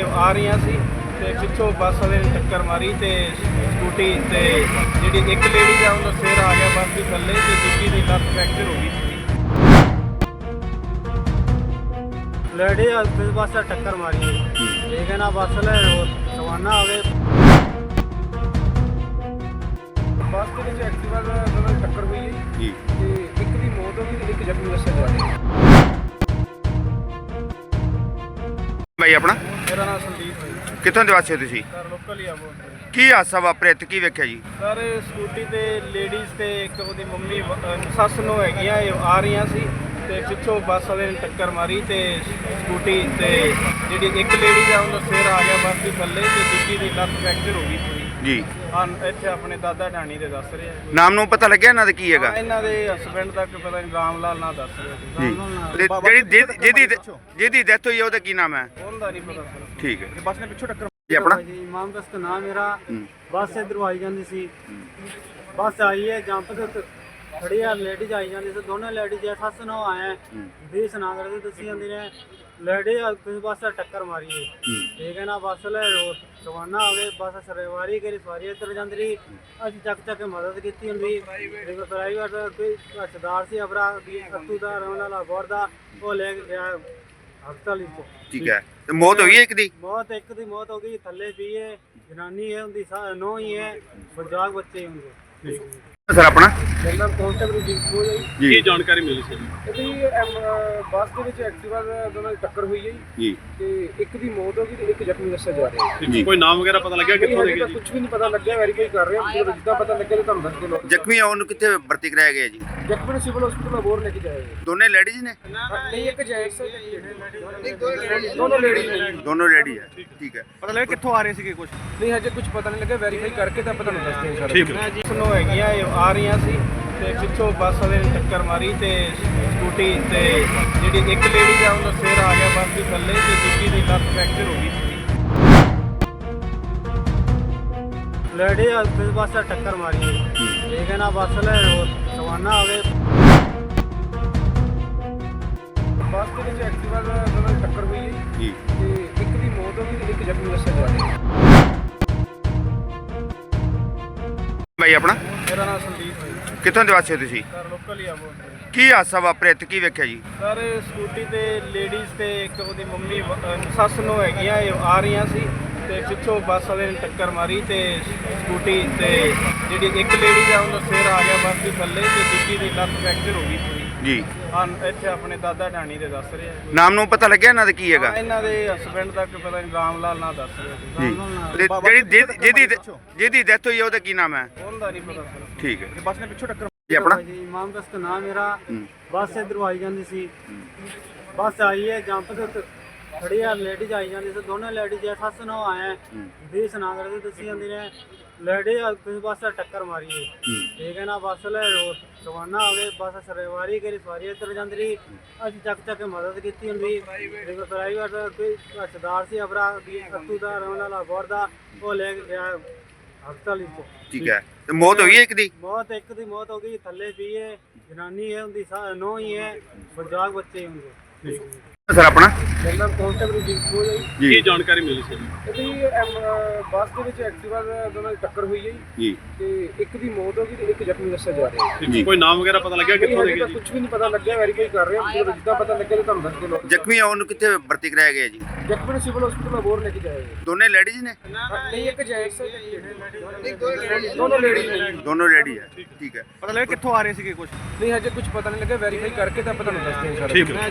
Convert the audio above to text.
ਆ ਰਹੀਆਂ ਸੀ ਤੇ ਪਿੱਛੋਂ ਬੱਸ ਵਾਲੇ ਨੇ ਟੱਕਰ ਮਾਰੀ ਤੇ ਸਕੂਟੀ ਤੇ ਜਿਹੜੀ ਇੱਕ ਲੇਡੀ ਆ ਉਹਦਾ ਸਿਰ ਆ ਗਿਆ ਬੱਸ ਦੇ ਥੱਲੇ ਤੇ ਦੂਜੀ ਦੀ ਲੱਤ ਫ੍ਰੈਕਚਰ ਹੋ ਗਈ ਸੀ। ਲੜੀ ਫਿਰ ਬੱਸ ਨਾਲ ਟੱਕਰ ਮਾਰੀ। ਠੀਕ ਹੈ ਨਾ ਬੱਸ ਲੈ ਰਵਾਨਾ ਹੋ ਗਏ। ਬੱਸ ਦੇ ਵਿੱਚ ਐਕਟਿਵਾ ਦਾ ਨਾਲ ਟੱਕਰ ਹੋਈ ਜੀ। ਤੇ ਇੱਕ ਦੀ ਮੌਤ ਹੋ ਗਈ ਤੇ ਇੱਕ ਜ਼ਖਮੀ ਦੱਸਿਆ ਜਾ ਰਿਹਾ ਭਾਈ ਆਪਣਾ? ਮੇਰਾ ਨਾਮ ਸੰਦੀਪ ਹੈ। ਕਿੱਥੋਂ ਦੇ ਵਾਸੀ ਹੋ ਤੁਸੀਂ? ਸਰ ਲੋਕਲ ਹੀ ਆ ਬੋਲ ਰਹੇ ਕੀ ਹਾਦਸਾ ਵਾਪਰਿਆ ਤੇ ਕੀ ਵੇਖਿਆ ਜੀ? ਸਰ ਸਕੂਟੀ ਤੇ ਲੇਡੀਜ਼ ਤੇ ਇੱਕ ਉਹਦੀ ਮੰਮੀ ਅਹ ਸੱਸ ਨੂੰ ਹੈਗੀਆਂ ਇਹ ਆ ਰਹੀਆਂ ਸੀ। ਤੇ ਪਿੱਛੋਂ ਬੱਸ ਵਾਲੇ ਨੇ ਟੱਕਰ ਮਾਰੀ ਤੇ ਸਕੂਟੀ ਤੇ ਜਿਹੜੀ ਇੱਕ ਲੇਡੀ ਆ ਉਹਦਾ ਸਿਰ ਆ ਗਿਆ ਬੱਸ ਦੇ ਥੱਲੇ ਤੇ ਦੂਜੀ ਦੀ ਲੱਤ ਫ੍ਰੈਕਚਰ ਹੋ ਗਈ ਸੀ ਜੀ। ਹਾਂ ਇੱਥੇ ਆਪਣੇ ਦਾਦਾ ਢਾਣੀ ਦੇ ਦੱਸ ਰਹੇ ਆ। ਨਾਮ ਨੂੰ ਪਤਾ ਲੱਗਿਆ ਇਹਨਾਂ ਦਾ ਕੀ ਹੈਗਾ? ਹਾਂ, ਇਹਨਾਂ ਦੇ ਹਸਬੰਡ ਦਾ ਕੋਈ ਪਤਾ ਨਹੀਂ ਰਾਮ ਲਾਲ ਨਾਂ ਦੱਸ ਰਹੇ ਜੀ। ਤੇ ਜਿਹੜੀ ਜਿਹਦੀ- ਜਿਹਦੀ ਜਿਹਦੀ ਡੈਥ ਹੋਈ ਹੈ ਉਹਦਾ ਕੀ ਨਾਮ ਹੈ? ਉਹਦਾ ਨਹੀਂ ਪਤਾ ਸਰ। ਠੀਕ ਹੈ। ਬੱਸ ਨੇ ਪਿੱਛੋਂ ਟੱਕਰ ਜੀ ਆਪਣਾ? ਜੀ ਇਮਾਮ ਦਸਤ ਨਾਮ ਮੇਰਾ। ਹੂੰ। ਬੱਸ ਇਧਰੋਂ ਆਈ ਜਾਂਦੀ ਸੀ। ਬੱਸ ਆਈ ਹੈ ਜੰਪ ਦੇ ਉੱਤੇ। ਖੜੀ ਆ ਲੇਡੀਜ਼ ਆਈ ਜਾਂਦੀ ਸੀ ਦੋਨੇ ਲੇਡੀਜ਼ ਐ ਸੱਸ ਨੂੰ ਆਏ ਵੀ ਸੁਣਾ ਕਰਦੇ ਤੁਸੀਂ ਜਾਂਦੀ ਨੇ ਲੇਡੀ ਫਿਰ ਬੱਸ ਨਾਲ ਟੱਕਰ ਮਾਰੀ ਹੈ। ਠੀਕ ਹੈ ਨਾ ਬੱਸ ਲੈ ਰਵਾਨਾ ਹੋ ਗਏ ਬੱਸ ਸਰਵਾਰੀ ਕਰੀ ਸਵਾਰੀ ਇੱਧਰ ਜਾਂਦੀ ਰਹੀ। ਅਸੀਂ ਚੱਕ ਚੱਕ ਕੇ ਮਦਦ ਕੀਤੀ ਹੁੰਦੀ ਦੇਖੋ ਪ੍ਰਾਈਵੇਟ ਕੋਈ ਸਰਦਾਰ ਸੀ ਅਬਰਾ ਅੱਤੂ ਦਾ ਰਹਿਣ ਵਾਲਾ ਗੌਰ ਦਾ ਉਹ ਲੈ ਕੇ ਗਿਆ ਹਸਪਤਾਲ ਵਿੱਚ। ਠੀਕ ਹੈ। ਤੇ ਮੌਤ ਹੋਈ ਹੈ ਇੱਕ ਦੀ? ਮੌਤ ਇੱਕ ਦੀ ਮੌਤ ਹੋ ਗਈ ਥੱਲੇ ਹੈ ਜਨਾਨੀ ਹੈ ਹੁੰਦੀ ਨੋ ਹੀ ਹੈ ਬਜਾਗ ਬੱਚੇ ਹੁੰਦੇ। ਸਰ ਆਪਣਾ? ਜਨਰਲ ਕਾਂਸਟੇਬਲ ਜੀ ਹੋ ਜਾਈ ਜੀ। ਜਾਣਕਾਰੀ ਮਿਲੀ ਸੀ? ਇਹਦੀ ਅਮ, ਬੱਸ ਦੇ ਵਿੱਚ ਐਕਟਿਵਾ ਦਾ ਨਾਲ ਟੱਕਰ ਹੋਈ ਹੈ ਜੀ। ਜੀ। ਤੇ ਇੱਕ ਦੀ ਮੌਤ ਹੋ ਗਈ ਤੇ ਇੱਕ ਜ਼ਖਮੀ ਦੱਸਿਆ ਜਾ ਰਿਹਾ ਹੈ। ਜੀ। ਕੋਈ ਨਾਮ ਵਗੈਰਾ ਪਤਾ ਲੱਗਿਆ ਕਿੱਥੋਂ ਦੇ ਹਜੇ ਤਾਂ ਗਏ ਕੁਝ ਵੀ ਨਹੀਂ ਪਤਾ ਲੱਗਿਆ ਵੈਰੀਫਾਈ ਕਰ ਰਹੇ ਹਾਂ। ਜਦੋਂ ਜਿੱਦਾਂ ਪਤਾ ਲੱਗਿਆ ਤਾਂ ਤੁਹਾਨੂੰ ਦੱਸ ਦਿਓ ਜ਼ਖਮੀ ਆ ਉਹਨੂੰ ਕਿੱਥੇ ਭਰਤੀ ਕਰਾਇਆ ਗਿਆ ਜੀ? ਜ਼ਖਮੀ ਨੂੰ ਸਿਵਲ ਹਸਪੀਟਲ ਅਬੋਰ ਲੈ ਕੇ ਜਾਏਗਾ ਦੋਨੇ ਲੇਡੀਜ਼ ਨੇ? ਨਹੀਂ ਇੱਕ ਜੈਂਟਸ ਦੋਨੋਂ ਲੇਡੀ ਨੇ। ਦੋਨੋਂ ਲੇਡੀ ਹੈ। ਠੀਕ ਹੈ। ਪਤਾ ਲੱਗਿਆ ਕਿੱਥੋਂ ਆ ਰਹੇ ਸੀਗੇ ਕੁਝ ਨਹੀਂ ਹਜੇ ਕੁਝ ਪਤਾ ਨਹੀਂ ਲੱਗਾ ਵੈਰੀਫਾਈ ਕਰਕੇ ਤਾਂ ਪਤਾ ਨਹੀਂ ਦੱਸਦੇ ਸਰ ਠੀਕ ਹੈ। ਸੁਣੋ ਹੈਗੀਆਂ ਇਹ ਆ ਰਹੀਆਂ ਸੀ ਤੇ ਪਿੱਛੋਂ ਬੱਸ ਵਾਲੇ ਨੇ ਟੱਕਰ ਮਾਰੀ ਤੇ ਸਕੂਟੀ ਤੇ ਜਿਹੜੀ ਇੱਕ ਲੇਡੀ ਆ ਉਹਦਾ ਸਿਰ ਆ ਗਿਆ ਬੱਸ ਦੇ ਥੱਲੇ ਤੇ ਦੂਜੀ ਦੀ ਲੱਤ ਫ੍ਰੈਕਚਰ ਹੋ ਗਈ ਸੀ। ਲੇਡੀ ਫਿਰ ਬੱਸ ਨਾਲ ਟੱਕਰ ਮਾਰੀ। ਠੀਕ ਹੈ ਨਾ ਬੱਸ ਲੈ ਹੋ ਗਏ। ਬੱਸ ਦੇ ਵਿੱਚ ਐਕਟਿਵਾ ਦਾ ਨਾਲ ਟੱਕਰ ਹੋਈ ਜੀ। ਤੇ ਇੱਕ ਦੀ ਮੌਤ ਹੋ ਗਈ ਤੇ ਇੱਕ ਜ਼ਖਮੀ ਦੱਸਿਆ ਜਾ ਰਿਹਾ ਹੈ। ਭਾਈ ਆਪਣਾ? ਮੇਰਾ ਨਾਮ ਸੰਦੀਪ ਹੈ। ਕਿੱਥੋਂ ਦੇ ਵਾਸੀ ਹੋ ਤੁਸੀਂ? ਸਰ ਲੋਕਲ ਹੀ ਆ ਬੋਲ ਰਹੇ ਕੀ ਹਾਦਸਾ ਵਾਪਰਿਆ? ਤੇ ਕੀ ਵੇਖਿਆ ਜੀ? ਸਰ ਸਕੂਟੀ ਤੇ ਲੇਡੀਜ਼ ਤੇ ਇੱਕ ਉਹਦੀ ਮੰਮੀ ਅਹ ਸੱਸ ਨੂੰ ਹੈਗੀਆਂ ਇਹ ਆ ਰਹੀਆਂ ਸੀ ਤੇ ਪਿੱਛੋਂ ਬੱਸ ਵਾਲੇ ਨੇ ਟੱਕਰ ਮਾਰੀ ਤੇ ਸਕੂਟੀ ਤੇ ਜਿਹੜੀ ਇੱਕ ਲੇਡੀ ਆ ਉਹਦਾ ਸਿਰ ਆ ਗਿਆ ਬੱਸ ਦੇ ਥੱਲੇ ਤੇ ਦੂਜੀ ਦੀ ਲੱਤ ਫ੍ਰੈਕਚਰ ਹੋ ਗਈ ਸੀ ਜੀ। ਹਾਂ ਇੱਥੇ ਆਪਣੇ ਦਾਦਾ ਢਾਣੀ ਦੇ ਦੱਸ ਰਹੇ ਆ ਨਾਮ ਨੂੰ ਪਤਾ ਲੱਗਿਆ ਇਹਨਾਂ ਦਾ ਕੀ ਹੈਗਾ? ਹਾਂ, ਇਹਨਾਂ ਦੇ ਹਸਬੰਡ ਦਾ ਕੋਈ ਪਤਾ ਨਹੀਂ ਰਾਮ ਲਾਲ ਨਾਂ ਦੱਸ ਰਹੇ ਜੀ। ਤੇ ਜਿਹੜੀ ਜਿਹਦੀ- ਜਿਹਦੀ ਜਿਹਦੀ ਡੈਥ ਹੋਈ ਹੈ ਉਹਦਾ ਕੀ ਨਾਮ ਹੈ? ਉਹਦਾ ਨਹੀਂ ਪਤਾ ਸਰ। ਠੀਕ ਹੈ। ਬੱਸ ਨੇ ਪਿੱਛੋਂ ਟੱਕਰ ਜੀ ਆਪਣਾ? ਜੀ ਇਮਾਮ ਦਸਤ ਨਾਮ ਮੇਰਾ। ਬੱਸ ਇਧਰੋਂ ਆਈ ਜਾਂਦੀ ਸੀ। ਬੱਸ ਆਈ ਹੈ ਜੰਪ ਦੇ ਉੱਤੇ ਖੜੀ ਆ ਲੇਡੀਜ਼ ਆਈ ਜਾਂਦੀ ਸੀ ਦੋਨੇ ਲੇਡੀਜ਼ ਐ ਸੱਸ ਨੂੰ ਆਏ ਵੀ ਸੁਣਾ ਕਰਦੇ ਤੁਸੀਂ ਜਾਂਦੀ ਨੇ ਲੇਡੀ ਬੱਸ ਨਾਲ ਟੱਕਰ ਮਾਰੀ ਹੈ। ਠੀਕ ਹੈ ਨਾ ਬੱਸ ਲੈ ਰਵਾਨਾ ਹੋ ਗਏ ਬੱਸ ਸਰਵਾਰੀ ਕਰੀ ਸਵਾਰੀ ਇੱਧਰ ਜਾਂਦੀ ਰਹੀ। ਅਸੀਂ ਚੱਕ ਚੱਕ ਕੇ ਮਦਦ ਕੀਤੀ ਹੁੰਦੀ। ਦੇਖੋ ਪ੍ਰਾਈਵੇਟ ਕੋਈ ਸਰਦਾਰ ਸੀ ਅਬਰਾ ਅੱਤੂ ਦਾ ਰਹਿਣ ਵਾਲਾ ਗੌਰ ਦਾ ਉਹ ਲੈ ਕੇ ਗਿਆ। ਹਸਪਤਾਲ ਵਿੱਚ। ਠੀਕ ਹੈ। ਤੇ ਮੌਤ ਹੋਈ ਹੈ ਇੱਕ ਦੀ? ਮੌਤ ਇੱਕ ਦੀ ਮੌਤ ਹੋ ਗਈ ਥੱਲੇ ਵੀ ਹੈ ਜਨਾਨੀ ਹੈ ਹੁੰਦੀ ਨੋ ਹੀ ਹੈ ਬਜਾਗ ਬੱਚੇ ਹੁੰਦੇ ਸਰ ਆਪਣਾ? ਜਨਰਲ ਕਾਂਸਟੇਬਲ ਜੀ ਹੋ ਜਾਈ ਜੀ। ਜਾਣਕਾਰੀ ਮਿਲੀ ਸੀ? ਇਹਦੀ ਅਮ, ਬੱਸ ਦੇ ਵਿੱਚ ਐਕਟਿਵਾ ਦਾ ਨਾਲ ਟੱਕਰ ਹੋਈ ਹੈ ਜੀ। ਜੀ। ਤੇ ਇੱਕ ਦੀ ਮੌਤ ਹੋ ਗਈ ਤੇ ਇੱਕ ਜ਼ਖਮੀ ਦੱਸਿਆ ਜਾ ਰਿਹਾ ਹੈ। ਜੀ। ਕੋਈ ਨਾਮ ਵਗੈਰਾ ਪਤਾ ਲੱਗਿਆ ਕਿੱਥੋਂ ਦੇ ਹਜੇ ਤਾਂ ਗਏ ਕੁਝ ਵੀ ਨਹੀਂ ਪਤਾ ਲੱਗਿਆ ਵੈਰੀਫਾਈ ਕਰ ਰਹੇ ਹਾਂ। ਜਦੋਂ ਜਿੱਦਾਂ ਪਤਾ ਲੱਗਿਆ ਤਾਂ ਤੁਹਾਨੂੰ ਦੱਸ ਦਿਓ ਜ਼ਖਮੀ ਆ ਉਹਨੂੰ ਕਿੱਥੇ ਭਰਤੀ ਕਰਾਇਆ ਗਿਆ ਜੀ? ਜ਼ਖਮੀ ਨੂੰ ਸਿਵਲ ਹਸਪੀਟਲ ਅਬੋਰ ਲੈ ਕੇ ਜਾਏਗਾ ਦੋਨੇ ਲੇਡੀਜ਼ ਨੇ? ਨਹੀਂ ਇੱਕ ਜੈਂਟਸ ਦੋਨੋਂ ਲੇਡੀ ਨੇ। ਦੋਨੋਂ ਲੇਡੀ ਹੈ ਠੀਕ ਹੈ। ਪਤਾ ਲੱਗਿਆ ਕਿੱਥੋਂ ਆ ਰਹੇ ਸੀਗੇ ਕੁਝ ਨਹੀਂ ਹਜੇ ਕੁਝ ਪਤਾ ਨਹੀਂ ਲੱਗਾ ਵੈਰੀਫਾਈ ਕਰਕੇ ਤਾਂ ਪਤਾ ਨਹੀਂ ਦੱਸਦੇ ਸਰ ਠੀਕ ਹੈ।